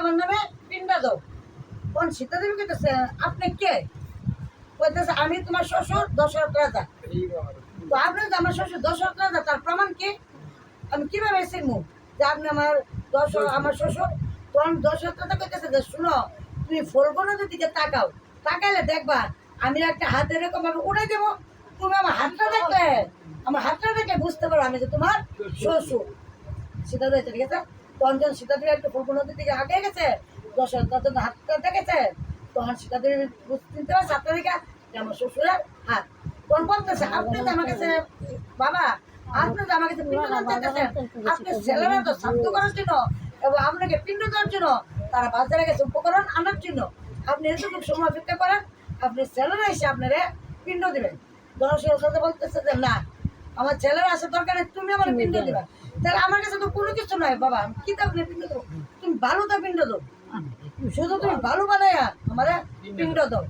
আমার নামে দাও। কোন সীতা দেবী আপনি কে? কইতেছে, আমি তোমার শ্বশুর দশরথ রাজা। তো আপনি আমার শ্বশুর দশরথ রাজা, তার প্রমাণ কি? আমি কীভাবে চিনবো যে আপনি আমার দশ আমার শ্বশুর? তখন দশরথ রাজা যে, শুনো, তুমি ফলগো দিকে তাকাও। তাকাইলে দেখবা, আমি একটা হাত এরকম উড়ে দেবো। তুমি আমার হাতটা দেখলে, আমার হাতটা দেখলে বুঝতে পারো আমি যে তোমার শ্বশুর। সীতা দেবী ঠিক আছে তখন যখন সীতা দেবী একটু ফুলকো নদীর দিকে আগে গেছে দশরথ রাজা হাতটা দেখেছে তখন সীতা দেবী বুঝতে চিনতে পারছে হাতটা দেখে আমার শ্বশুরের হাত। কোন বলতেছে আপনি তো আমার কাছে বাবা আপনি তো আমার কাছে পিণ্ড দান চাইতেছেন আপনি ছেলেরা তো শান্ত করার জন্য এবং আপনাকে পিণ্ড দেওয়ার জন্য তারা বাজারে গেছে উপকরণ আনার জন্য। আপনি এতটুকু সময় অপেক্ষা করেন আপনি ছেলেরা এসে আপনারে পিণ্ড দেবেন। সাথে বলতেছে যে না আমার ছেলেরা আসে দরকার নেই তুমি আমার পিণ্ড দিবা। তাহলে আমার কাছে তো কোনো কিছু নয় বাবা। কি পিণ্ড তুমি ভালো পিণ্ড দাও। শুধু তুমি ভালো বানাইয়া আমার পিণ্ড দাও।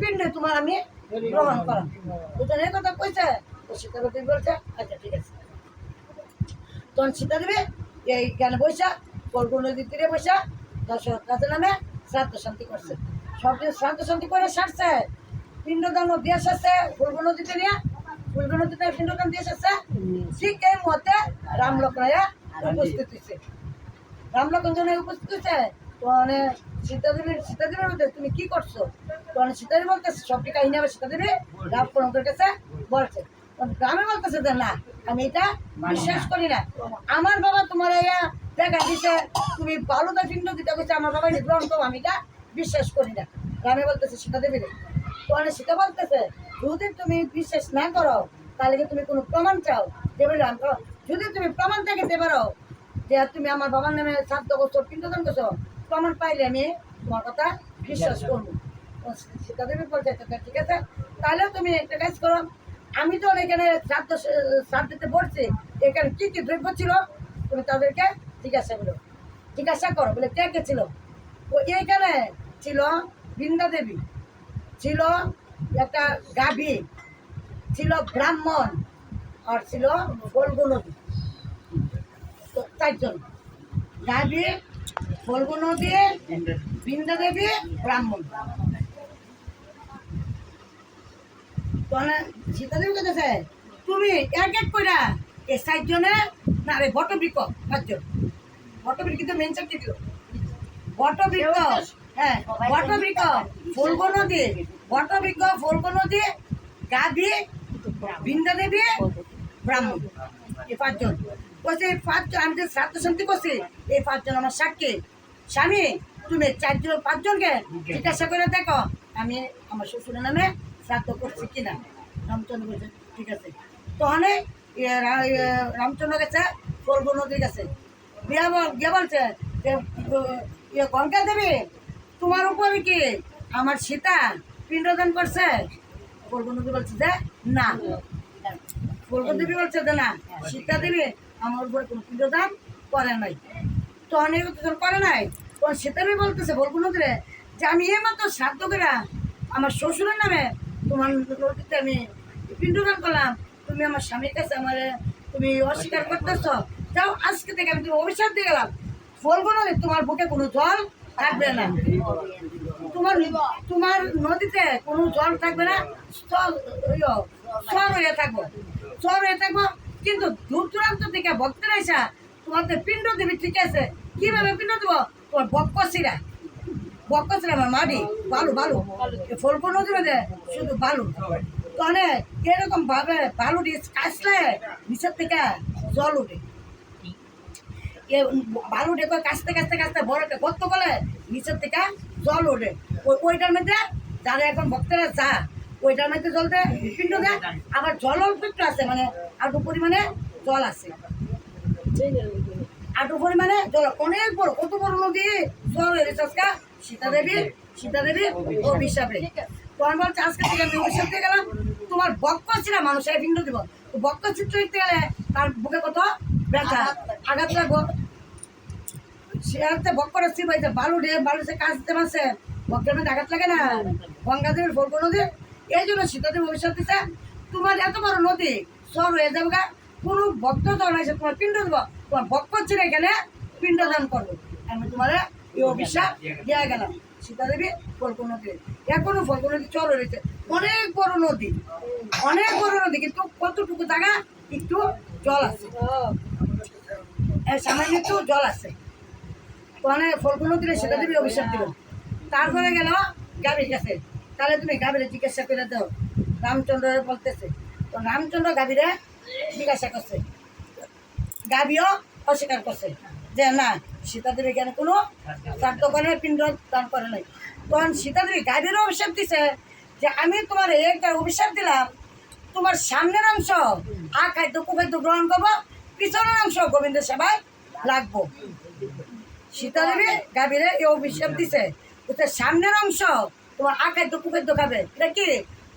পিণ্ড তোমার আমি গ্রহণ করা কথা কইছে বলছে আচ্ছা ঠিক আছে। তখন সীতা দেবে এই জ্ঞানে বৈশা কল্প নদীর তীরে বৈশা দশরথ নামে শ্রাদ্ধ শান্তি করছে। সব শ্রাদ্ধ শান্তি করে সারছে। পিণ্ডদান দিয়ে এসেছে ফুলব নদীতে নিয়ে। নদীতে পিণ্ডদান দিয়ে এসেছে ঠিক এই মতে রাম লক্ষ্মণা উপস্থিত হয়েছে রাম লক্ষ্মণ উপস্থিত হয়েছে মানে সীতাদেবীর সীতাদেবীর মধ্যে তুমি কি করছ তখন সীতাদেবী বলতেছে সবটি কাহিনী আবার সীতাদেবী রাম কাছে বলছে তখন রামে বলতেছে যে না আমি এটা বিশ্বাস করি না আমার বাবা তোমার ইয়া দেখা দিছে তুমি বালুদা পিণ্ড দিতে গেছে আমার বাবা গ্রহণ করো আমি এটা বিশ্বাস করি না গ্রামে বলতেছে সীতাদেবীর তখন সীতা বলতেছে যদি তুমি বিশ্বাস না করো তাহলে কি তুমি কোনো প্রমাণ চাও? দেবে রাম করো যদি তুমি প্রমাণ দেখাতে পারো যে তুমি আমার বাবার নামে শ্রাদ্ধ করছ পিণ্ডদান করছ প্রমাণ পাইলে আমি তোমার কথা বিশ্বাস করব। সীতাদেবী বলছে "আচ্ছা, ঠিক আছে? তাহলে তুমি একটা কাজ করো আমি তো এখানে শ্রাদ্ধ শ্রাদ্ধ দিতে বলছি এখানে কি কি দ্রব্য ছিল তুমি তাদেরকে জিজ্ঞাসা করো। জিজ্ঞাসা করো বলে কে কে ছিল? ও এইখানে ছিল বৃন্দা দেবী ছিল একটা গাভী ছিল ব্রাহ্মণ আর ছিল গোলগো নদী তো চারজন গাভী গোলগো নদী বৃন্দা দেবী ব্রাহ্মণ সীতাদেবী কেটেছে তুমি এক এক কইরা এই চারজনে না রে বটবৃক্ষ পাঁচজন বটবৃক্ষ তো মেন চাকরি দিল বটবৃক্ষ হ্যাঁ বটবৃক্ষ ফুলব নদী বটবৃক্ষ ফুলব নদী গাভী বৃন্দা দেবী ব্রাহ্মণ। এই পাঁচজন। বলছে এই পাঁচজন, আমি যে শ্রাদ্ধ শান্তি করছি, এই পাঁচজন আমার সাক্ষী। স্বামী, তুমি চারজন, পাঁচজনকে জিজ্ঞাসা করে দেখো, আমি আমার শ্বশুরের নামে শ্রাদ্ধ করছি কিনা। রামচন্দ্র বলছে, ঠিক আছে। তখন রামচন্দ্র গেছে ফলগু নদীর কাছে। গিয়ে বলছে যে গঙ্গা দেবী তোমার উপরে কি আমার সীতা পিণ্ডদান করছে। ফলগু নদী বলছে যে, না। ফলগু দেবী বলছে যে, না। সীতা দেবী আমার উপরে কোনো পিণ্ডদান করে নাই। তো অনেক করে নাই। তখন সীতাদেবী বলতেছে ফলগু নদীরে যে আমি এ মাত্র শ্রাদ্ধ করে আমার শ্বশুরের নামে তোমার নদীতে আমি পিণ্ডদান করলাম। তুমি আমার স্বামীর কাছে আমার তুমি অস্বীকার করতেছ। যাও, আজকে থেকে আমি তুমি অভিশাপ দিয়ে গেলাম। না তোমার বুকে কোনো জল থাকবে না। তোমার তোমার নদীতে কোনো জল থাকবে না, স্থল হয়ে থাকব, স্থল হয়ে থাকব। কিন্তু দূর দূরান্ত থেকে ভক্তরা এসা তোমাদের পিণ্ড দিবি ঠিক আছে, কীভাবে পিণ্ড দেবো? তোমার বক্কসিরা বক্কসিরা আমার মাটি, বালু বালু ফলকো নদী মধ্যে শুধু বালু। তাহলে এরকম ভাবে বালু কাশলে নিচের থেকে জল উঠে বালু ডেকে কাছতে কাছতে কাছতে বড় একটা গর্ত করলে নিচের থেকে জল ওঠে। ওইটার মধ্যে যারা এখন ভক্তরা যা, ওইটার মধ্যে জল দেয় পিণ্ড দেয়, আবার জল অল্প একটু আছে মানে আটু পরিমাণে জল আছে। আটু পরিমাণে জল অনেক বড়, কত বড় নদী? জল হয়েছে আজকে সীতা দেবী দেবী অভিশাপে তখন বলছে আজকে থেকে আমি অভিশাপ দিয়ে গেলাম। তোমার বক্ক ছিল মানুষের পিণ্ড দিব বক্ক চিত্র দেখতে গেলে তার বুকে কত ব্যথা, আঘাত লাগবো। সে বক্কর পাইছে বালু ডে বালু সে কাজ দিতে পারছে বক্কের মধ্যে লাগে না। গঙ্গা দেবীর ফলক নদী, এই জন্য সীতাদেব ভবিষ্যৎ দিছে। তোমার এত বড় নদী, সর হয়ে যাবে গা। কোনো ভক্ত তো নাই তোমার পিণ্ড দেবো। তোমার ভক্ত ছিল এখানে পিণ্ড দান করব। আমি তোমার এই অভিশাপ দিয়ে গেলাম। সীতা দেবী ফলকু নদী। এখনও ফলকু নদী চল রয়েছে। অনেক বড় নদী, অনেক বড় নদী, কিন্তু কতটুকু জায়গা? একটু জল আছে। সামান্য একটু জল আছে। ওখানে ফলকু নদীরে সীতা দেবী অভিশাপ দিল। তারপরে গেল গাভীর কাছে। তাহলে তুমি গাভীরে জিজ্ঞাসা করে দাও। রামচন্দ্র বলতেছে, তো রামচন্দ্র গাভীরে জিজ্ঞাসা করছে। গাভীও অস্বীকার করছে যে, না, সীতাদেবী এখানে কোনো শ্রাদ্ধ করে পিণ্ড দান করে নাই? তখন সীতাদেবী গাভীরও অভিশাপ দিছে যে, আমি তোমার একটা অভিশাপ দিলাম। তোমার সামনের অংশ, আ খাদ্য কুখাদ্য গ্রহণ করব, পিছনের অংশ গোবিন্দ সেবায় লাগবো। সীতাদেবী গাভীরে এই অভিশাপ দিছে। ওতে সামনের অংশ তোমার আখাদ্য কুখাদ্য খাবে এটা কি?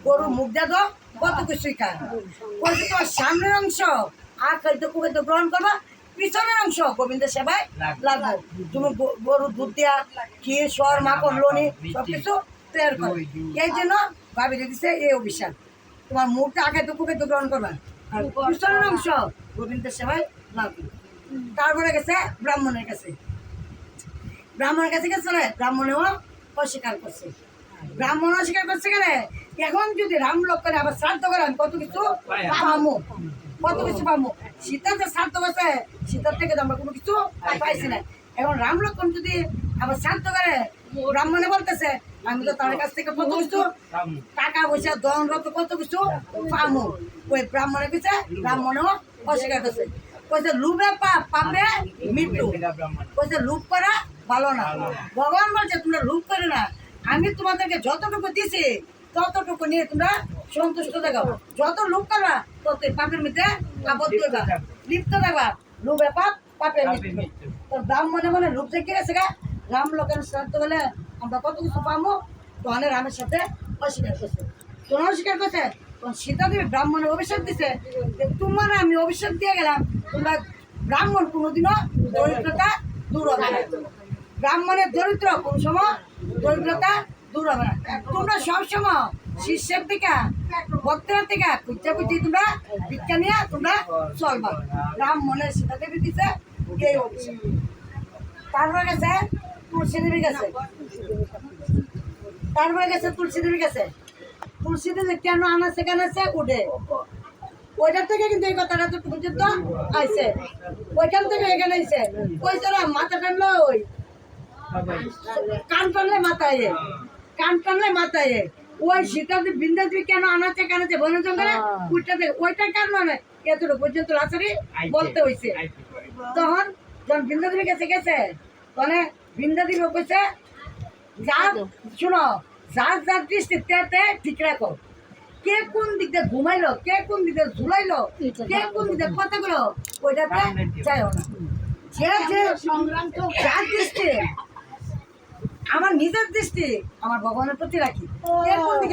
গরু মুখ দিয়ে দাও কত কিছুই খায় বলছে তোমার সামনের অংশ আখাদ্য কুখাদ্য গ্রহণ করবা পিছনের অংশ গোবিন্দের সেবায় লাগবে। তুমি গ- গরুর দুধ দেওয়া ক্ষীর সর মাখন লনি সব কিছু তৈরি করো এই জন্য ভাবিরে দিছে এই অভিশাপ। তোমার মুখটা আখাদ্য কুখাদ্য গ্রহণ করবা। আর পিছনের অংশ গোবিন্দের সেবায় লাগবে। তারপরে গেছে ব্রাহ্মণের কাছে। ব্রাহ্মণের কাছে গেছে ব্রাহ্মণেও অস্বীকার করছে। ব্রাহ্মণ অস্বীকার করছে কেন এখন যদি রাম লক্ষণে আবার শ্রাদ্ধ করে, আমি কত কিছু পামো কত কিছু পামো সীতার যে শ্রাদ্ধ করছে, সীতার থেকে তো আমরা কোনো কিছু পাইছি না। এখন রাম লক্ষণ যদি আবার শ্রাদ্ধ করে, ব্রাহ্মণে বলতেছে, আমি তো তার কাছ থেকে কত কিছু টাকা পয়সা দন রত কত কিছু পামো ওই ব্রাহ্মণের কাছে ব্রাহ্মণেও অস্বীকার করছে। কইছে, লুবে পাপ, পাপে মৃত্যু কইছে, লুপ করা ভালো না। ভগবান বলছে তোমরা লুপ করে না। আমি তোমাদেরকে যতটুকু দিছি ততটুকু নিয়ে তোমরা সন্তুষ্ট দেখাবো যত লুপ করবা তত পাপের মধ্যে আবদ্ধ লিপ্ত থাকবা। লুবে পাপ পাপের মৃত্যু। তো ব্রাহ্মণে মনে লুপ দেখে গেছে গা। রাম লোকের শ্রাদ্ধ হলে আমরা কত কিছু পাবো? তখন রামের সাথে অস্বীকার করছে। তোমরা অস্বীকার করছে সীতা দেবী ব্রাহ্মণের অভিশাপ দিছে যে তোমার আমি অভিশাপ দিয়ে গেলাম। তোমরা ব্রাহ্মণ কোনোদিনও দরিদ্রতা দূর হবে না। ব্রাহ্মণের দরিদ্র কোন সময় দরিদ্রতা দূর হবে না। তোমরা সবসময় শিষ্যের থেকে ভক্তের থেকে খুঁজতে খুঁজতে তোমরা ভিক্ষা নিয়ে তোমরা চলবা। ব্রাহ্মণের সীতা দেবী দিছে এই অভিশাপ তারপরে গেছে তুলসী দেবী গেছে। তারপরে গেছে তুলসী দেবী গেছে। তুলসী দেবী কেন আনাছে কেন আছে উঠে? ওইটার থেকে কিন্তু এই কথাটা তো পর্যন্ত আইছে। ওইখান থেকে এখানে আইছে ওই যারা মাথা টানলো ওই? কান টানলে মাথায়। কান টানলে মাথায়। ওই সীতাদি বিন্দাদি কেন আনাচ্ছে কেন বন জঙ্গলে ওইটাতে ওইটার কারণে এতটুকু পর্যন্ত বলতে হয়েছে তখন যখন বৃন্দাদেবী কাছে গেছে মানে বৃন্দাদেবী কইছে যার শুনো যার যার দৃষ্টি তে ঠিক রাখো। কে কোন দিক দিয়ে ঘুমাইলো কে কোন দিক ঝুলাইলো কে কোন দিক কথা গুলো ওইটাতে যাইও না। যে যে যার দৃষ্টি আমার নিজের দৃষ্টি আমার ভগবানের প্রতি রাখি। এর কোন দিকে